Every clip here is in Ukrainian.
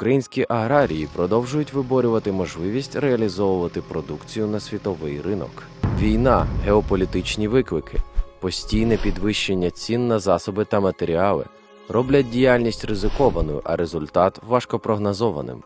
Українські аграрії продовжують виборювати можливість реалізовувати продукцію на світовий ринок. Війна, геополітичні виклики, постійне підвищення цін на засоби та матеріали роблять діяльність ризикованою, а результат важкопрогнозованим.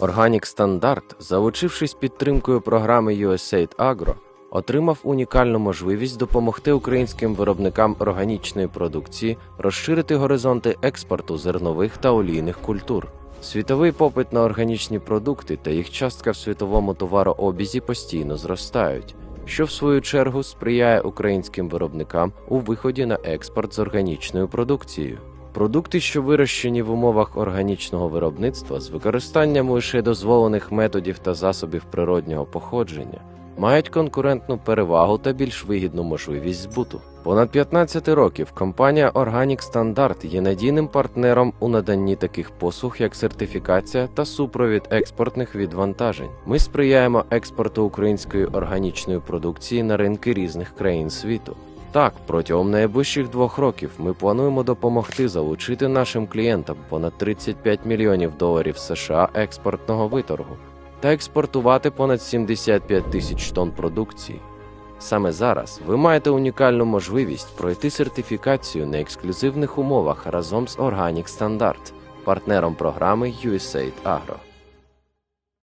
Органік Стандарт, залучившись підтримкою програми USAID Agro, отримав унікальну можливість допомогти українським виробникам органічної продукції розширити горизонти експорту зернових та олійних культур. Світовий попит на органічні продукти та їх частка в світовому товарообізі постійно зростають, що в свою чергу сприяє українським виробникам у виході на експорт з органічною продукцією. Продукти, що вирощені в умовах органічного виробництва з використанням лише дозволених методів та засобів природнього походження, мають конкурентну перевагу та більш вигідну можливість збуту. Понад 15 років компанія Organic Standard є надійним партнером у наданні таких послуг, як сертифікація та супровід експортних відвантажень. Ми сприяємо експорту української органічної продукції на ринки різних країн світу. Так, протягом найближчих двох років ми плануємо допомогти залучити нашим клієнтам понад 35 мільйонів доларів США експортного виторгу та експортувати понад 75 тисяч тонн продукції. Саме зараз ви маєте унікальну можливість пройти сертифікацію на ексклюзивних умовах разом з Organic Standard, партнером програми USAID Agro.